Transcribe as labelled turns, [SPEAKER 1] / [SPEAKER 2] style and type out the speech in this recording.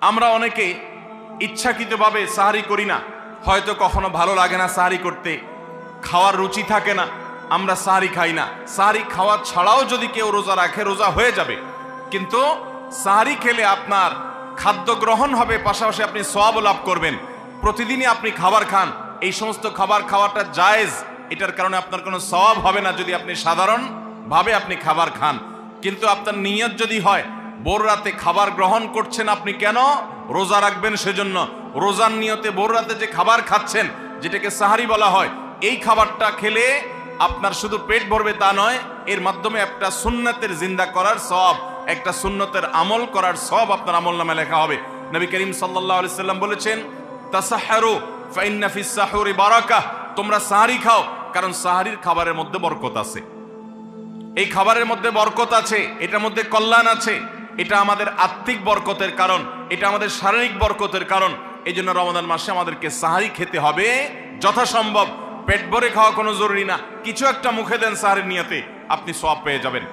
[SPEAKER 1] আমরা অনেকে ইচ্ছাকৃতভাবে সাহারি করি না। হয়তো কখনো ভালো লাগে না সাহারি করতে। খাওয়ার রুচি থাকে না। আমরা সাহারি খাই না। সাহারি খাওয়া ছাড়াও যদি কেউ রোজা রাখে, রোজা হয়ে যাবে। কিন্তু সাহারি খেলে আপনার খাদ্য গ্রহণ হবে, পাশাপাশি আপনি সওয়াব লাভ করবেন। প্রতিদিনই আপনি খাবার খান। এই সমস্ত খাবার খাওয়াটা জায়েজ। এটার কারণে আপনার কোনো সওয়াব হবে না যদি আপনি সাধারণভাবে আপনি খাবার খান। কিন্তু আপনার নিয়ত যদি হয় ভোর রাতে খাবার গ্রহণ করছেন আপনি কেন? রোজা রাখবেন সেজন্য। রোজার নিয়তে ভোর রাতে যে খাবার খাচ্ছেন, যেটাকে সাহারি বলা হয়, এই খাবারটা খেলে আপনার শুধু পেট ভরবে তা নয়, এর মাধ্যমে একটা সুন্নতের জিন্দা করার সব একটা সুন্নতের আমল করার সব আপনার আমল নামে লেখা হবে। নবী করিম আলাইহি সাল্লাম বলেছেন তোমরা সাহারি খাও, কারণ সাহারির খাবারের মধ্যে বরকত আছে। এই খাবারের মধ্যে বরকত আছে, এটার মধ্যে কল্যাণ আছে। এটা আমাদের আত্মিক বরকতের কারণ, এটা আমাদের শারীরিক বরকতের কারণ। এই জন্য রমদান মাসে আমাদেরকে সাহারি খেতে হবে যথাসম্ভব। পেট ভরে খাওয়া কোনো জরুরি না। কিছু একটা মুখে দেন সাহারি নিয়াতে, আপনি সব পেয়ে যাবেন।